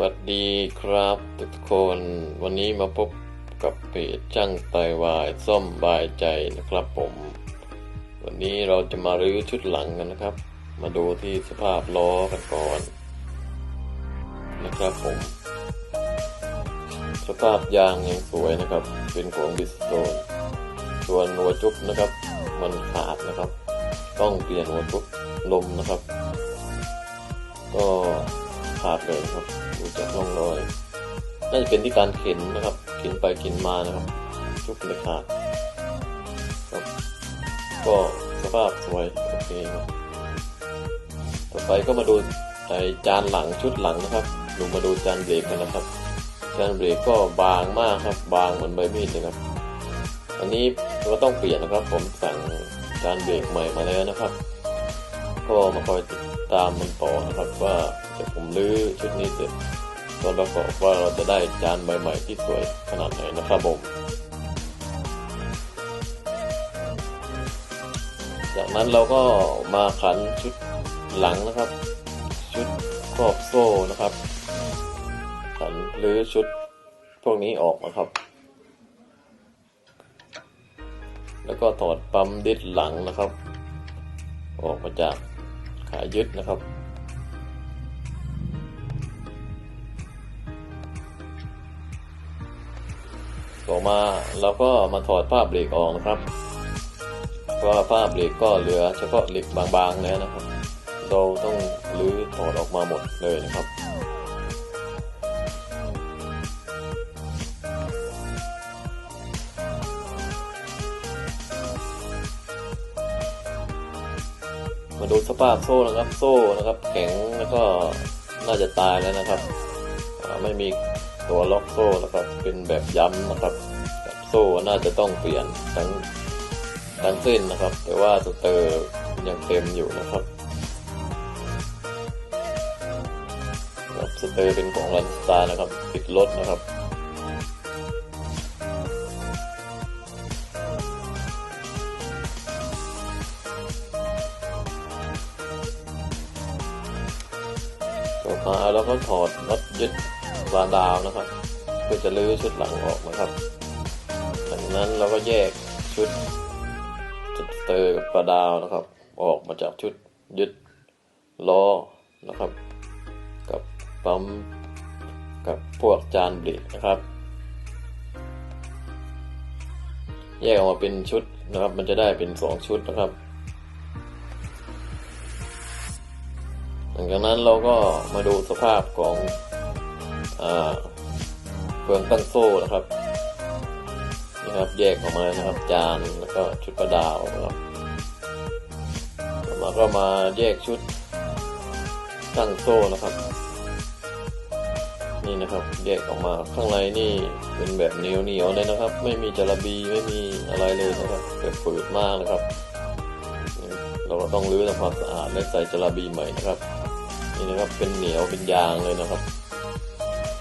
วัสดีครับทุกคน วันนี้มาพบกับเพจช่างไตวายส้มบายใจนะครับผม วันนี้เราจะมารื้อชุดหลังกันนะครับ มาดูที่สภาพล้อกันก่อน นะครับผม สภาพยางยังสวยนะครับ เป็นของบิสโตนส่วนหัวจุ๊บนะครับ มันขาดนะครับ ต้องเปลี่ยนหัวจุ๊บลมนะครับ ก็ ขาดเลยครับดูจากร่องรอยน่าจะเป็นที่การเข็นนะครับ เข็นไปเข็นมานะครับจุกเลยขาดครับก็สภาพสวยโอเคครับต่อไปก็มาดูไอจานหลังชุดหลังนะครับดูมาดูจานเบรกกันนะครับ จานเบรกก็บางมากครับ บางเหมือนใบมีดเลยครับ อันนี้ก็ต้องเปลี่ยนนะครับ ผมสั่งจานเบรกใหม่มาแล้วนะครับ ก็มาคอยติด ตามมันต่อนะครับว่าจะผมรื้อชุดนี้เสร็จตอนประกอบว่าเราจะได้จานใบใหม่ที่สวยขนาดไหนนะครับผมจากนั้นเราก็มาขันชุดหลังนะครับ ชุดครอบโซ่นะครับ ขันหรือชุดพวกนี้ออกนะครับ แล้วก็ถอดปั๊มดิสหลังนะครับ ออกมาจาก ขายึดนะครับ ต่อมาเราก็มาถอดผ้าเบรกออกนะครับ เพราะว่าผ้าเบรกก็เหลือเฉพาะเหล็กบางๆแล้วนะครับ เราต้องรื้อถอดออกมาหมดเลยนะครับ มาดูสภาพโซ่นะครับ โซ่นะครับ แข็งแล้วก็น่าจะตายแล้วนะครับ ไม่มีตัวล็อกโซ่นะครับ เป็นแบบย้ำนะครับแบบโซ่น่าจะต้องเปลี่ยนทั้งทั้งเส้นนะครับ แต่ว่าสเตอร์ยังเต็มอยู่นะครับครับสเตอร์เป็นของรันสตาร์นะครับติดรถนะครับ ต่อมาแล้วก็ถอดน็อตยึดวาล์วดาวนะครับ เพื่อจะลื้อชุดหลังออกนะครับ จากนั้นเราก็แยกชุดจุดสเตอร์กับปลาดาวนะครับ ออกมาจากชุดยึดล้อนะครับ กับปั๊มกับพวกจานเบรกนะครับ แยกออกมาเป็นชุดนะครับ มันจะได้เป็นสองชุดนะครับ หลังจากนั้นเราก็มาดูสภาพของอเฟืองตั้งโซ่นะครับนะครับแยกออกมานะครับจานแล้วก็ชุดประดาวนะครับต่อมาก็มาแยกชุดตั้งโซ่นะครับ นี่นะครับแยกออกมาข้างในนี่เป็นแบบเหนียวเหนียวๆเลยนะครับ ไม่มีจระบีไม่มีอะไรเลยนะครับแบบฝืดมากนะครับ เราก็ต้องรื้อทำความสะอาดและใส่จระบีใหม่นะครับ นี่นะครับเป็นเหนียวเป็นยางเลยนะครับ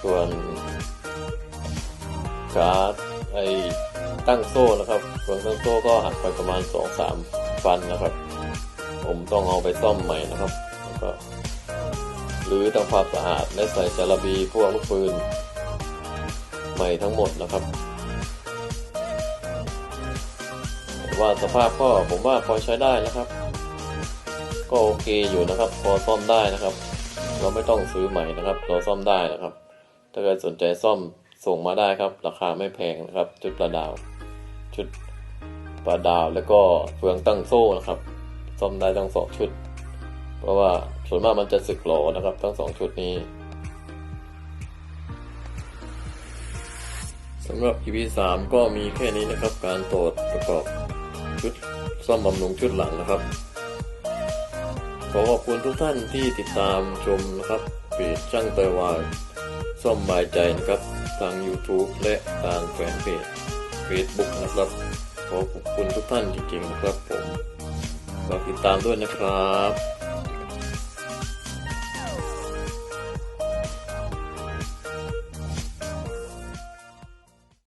ส่วนขาไอ้ตั้งโซ่นะครับส่วนตั้งโซ่ก็หักไปประมาณสองสามฟันนะครับ ผมต้องเอาไปซ่อมใหม่นะครับแล้วก็รือทำความสะอาดและใส่จระบีพวกลูกปืนใหม่ทั้งหมดนะครับว่าสภาพก็ผมว่าพอใช้ได้นะครับ ก็โอเคอยู่นะครับ พอซ่อมได้นะครับ เราไม่ต้องซื้อใหม่นะครับ เราซ่อมได้นะครับ ถ้าใครสนใจซ่อมส่งมาได้ครับ ราคาไม่แพงนะครับ ชุดปลาดาว ชุดปลาดาวแล้วก็เฟืองตั้งโซ่นะครับ ซ่อมได้ทั้งสองชุด เพราะว่าส่วนมากมันจะสึกหลอนะครับ ทั้งสองชุดนี้สำหรับ EP 3ก็มีแค่นี้นะครับ การตรวจประกอบชุดซ่อมบำรุงชุดหลังนะครับ ขอขอบคุณทุกท่านที่ติดตามชมนะครับเพจช่างไตวายซ่อมบายใจนะครับ ทาง YouTube และทางแฟนเพจ Facebook นะครับ ขอขอบคุณทุกท่านจริงๆนะครับผมฝากติดตามด้วยนะครับ